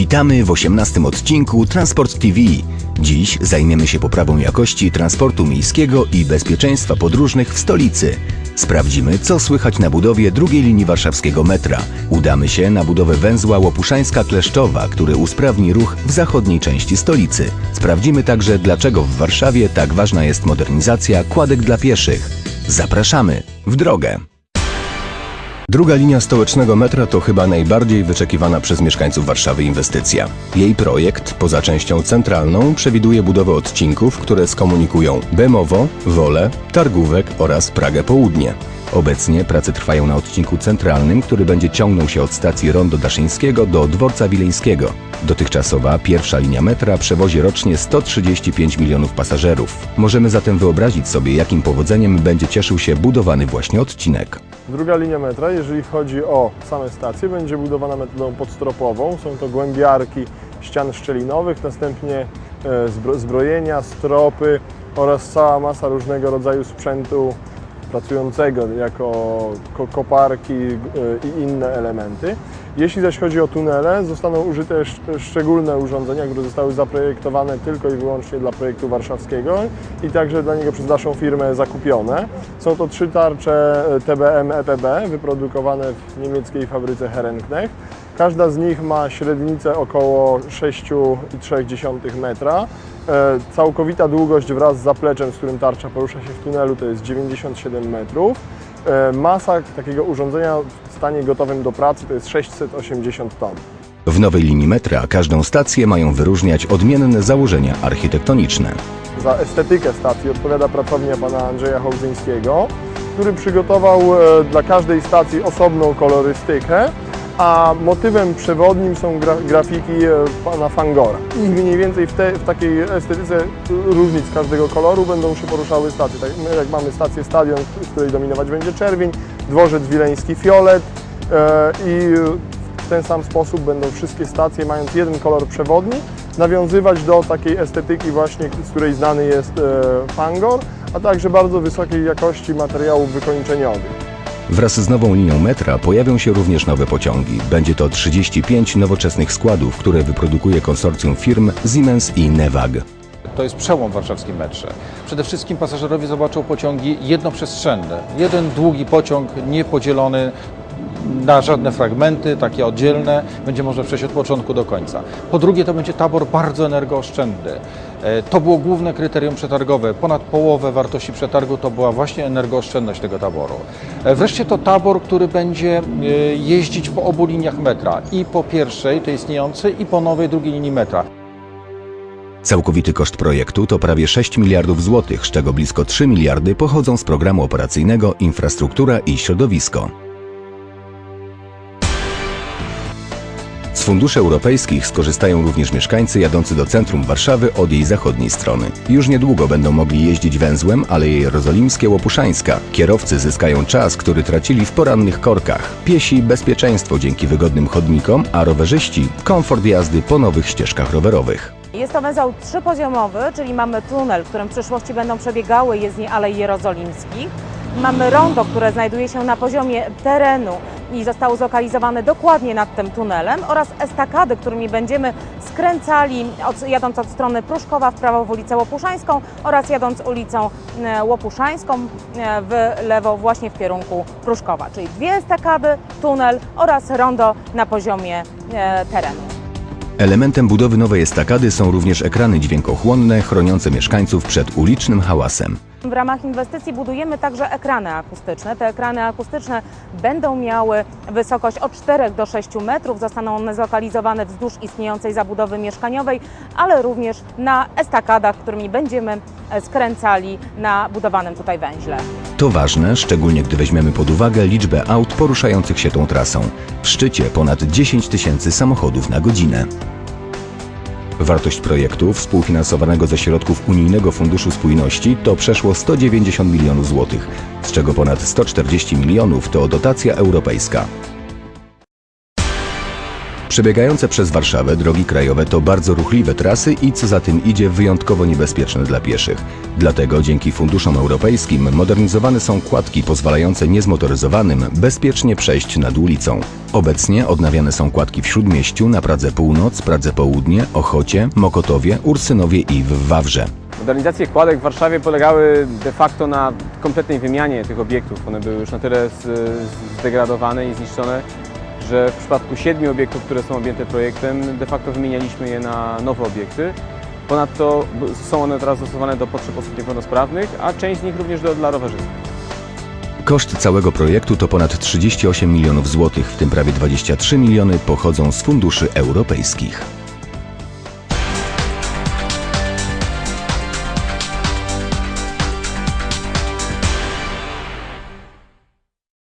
Witamy w 18 odcinku Transport TV. Dziś zajmiemy się poprawą jakości transportu miejskiego i bezpieczeństwa podróżnych w stolicy. Sprawdzimy, co słychać na budowie drugiej linii warszawskiego metra. Udamy się na budowę węzła Łopuszańska-Kleszczowa, który usprawni ruch w zachodniej części stolicy. Sprawdzimy także, dlaczego w Warszawie tak ważna jest modernizacja kładek dla pieszych. Zapraszamy w drogę! Druga linia stołecznego metra to chyba najbardziej wyczekiwana przez mieszkańców Warszawy inwestycja. Jej projekt, poza częścią centralną, przewiduje budowę odcinków, które skomunikują Bemowo, Wolę, Targówek oraz Pragę Południe. Obecnie prace trwają na odcinku centralnym, który będzie ciągnął się od stacji Rondo Daszyńskiego do Dworca Wileńskiego. Dotychczasowa pierwsza linia metra przewozi rocznie 135 milionów pasażerów. Możemy zatem wyobrazić sobie, jakim powodzeniem będzie cieszył się budowany właśnie odcinek. Druga linia metra, jeżeli chodzi o same stacje, będzie budowana metodą podstropową. Są to głębiarki ścian szczelinowych, następnie e, zbro- zbrojenia, stropy oraz cała masa różnego rodzaju sprzętu pracującego jako ko- koparki e, i inne elementy. Jeśli zaś chodzi o tunele, zostaną użyte sz- szczególne urządzenia, które zostały zaprojektowane tylko i wyłącznie dla projektu warszawskiego i także dla niego przez naszą firmę zakupione. Są to trzy tarcze e, TBM EPB wyprodukowane w niemieckiej fabryce Herrenknecht. Każda z nich ma średnicę około 6,3 metra. E, Całkowita długość wraz z zapleczem, z którym tarcza porusza się w tunelu, to jest 97 metrów. E, Masa takiego urządzenia w stanie gotowym do pracy to jest 680 ton. W nowej linii metra każdą stację mają wyróżniać odmienne założenia architektoniczne. Za estetykę stacji odpowiada pracownia pana Andrzeja Hołzyńskiego, który przygotował e, dla każdej stacji osobną kolorystykę, a motywem przewodnim są gra grafiki e, pana Fangora. I mniej więcej w, te, w takiej estetyce różnic każdego koloru będą się poruszały stacje. Tak jak mamy stację stadion, w której dominować będzie czerwień, dworzec wileński fiolet e, i w ten sam sposób będą wszystkie stacje, mając jeden kolor przewodni, nawiązywać do takiej estetyki właśnie, z której znany jest e, Fangor, a także bardzo wysokiej jakości materiałów wykończeniowych. Wraz z nową linią metra pojawią się również nowe pociągi. Będzie to 35 nowoczesnych składów, które wyprodukuje konsorcjum firm Siemens i Nevag. To jest przełom w warszawskim metrze. Przede wszystkim pasażerowie zobaczą pociągi jednoprzestrzenne. Jeden długi pociąg niepodzielony na żadne fragmenty, takie oddzielne, będzie można przejść od początku do końca. Po drugie, to będzie tabor bardzo energooszczędny. E, To było główne kryterium przetargowe. Ponad połowę wartości przetargu to była właśnie energooszczędność tego taboru. E, Wreszcie to tabor, który będzie e, jeździć po obu liniach metra. I po pierwszej, tej istniejącej, i po nowej drugiej linii metra. Całkowity koszt projektu to prawie 6 miliardów złotych, z czego blisko 3 miliardy pochodzą z programu operacyjnego Infrastruktura i Środowisko. Z funduszy europejskich skorzystają również mieszkańcy jadący do centrum Warszawy od jej zachodniej strony. Już niedługo będą mogli jeździć węzłem Aleje Jerozolimskie Łopuszańska. Kierowcy zyskają czas, który tracili w porannych korkach. Piesi bezpieczeństwo dzięki wygodnym chodnikom, a rowerzyści komfort jazdy po nowych ścieżkach rowerowych. Jest to węzeł trzypoziomowy, czyli mamy tunel, w którym w przyszłości będą przebiegały jezdnie Alei Jerozolimskich. Mamy rondo, które znajduje się na poziomie terenu i zostało zlokalizowane dokładnie nad tym tunelem oraz estakady, którymi będziemy skręcali od, jadąc od strony Pruszkowa w prawo w ulicę Łopuszańską oraz jadąc ulicą e, Łopuszańską e, w lewo właśnie w kierunku Pruszkowa. Czyli dwie estakady, tunel oraz rondo na poziomie e, terenu. Elementem budowy nowej estakady są również ekrany dźwiękochłonne chroniące mieszkańców przed ulicznym hałasem. W ramach inwestycji budujemy także ekrany akustyczne. Te ekrany akustyczne będą miały wysokość od 4 do 6 metrów. Zostaną one zlokalizowane wzdłuż istniejącej zabudowy mieszkaniowej, ale również na estakadach, którymi będziemy skręcali na budowanym tutaj węźle. To ważne, szczególnie gdy weźmiemy pod uwagę liczbę aut poruszających się tą trasą. W szczycie ponad 10 tysięcy samochodów na godzinę. Wartość projektu, współfinansowanego ze środków Unijnego Funduszu Spójności, to przeszło 190 milionów złotych, z czego ponad 140 milionów to dotacja europejska. Przebiegające przez Warszawę drogi krajowe to bardzo ruchliwe trasy i co za tym idzie wyjątkowo niebezpieczne dla pieszych. Dlatego dzięki funduszom europejskim modernizowane są kładki pozwalające niezmotoryzowanym bezpiecznie przejść nad ulicą. Obecnie odnawiane są kładki w Śródmieściu, na Pradze Północ, Pradze Południe, Ochocie, Mokotowie, Ursynowie i w Wawrze. Modernizacje kładek w Warszawie polegały de facto na kompletnej wymianie tych obiektów. One były już na tyle zdegradowane i zniszczone, że w przypadku siedmiu obiektów, które są objęte projektem, de facto wymienialiśmy je na nowe obiekty. Ponadto są one teraz dostosowane do potrzeb osób niepełnosprawnych, a część z nich również do, dla rowerzystów. Koszt całego projektu to ponad 38 milionów złotych, w tym prawie 23 miliony pochodzą z funduszy europejskich.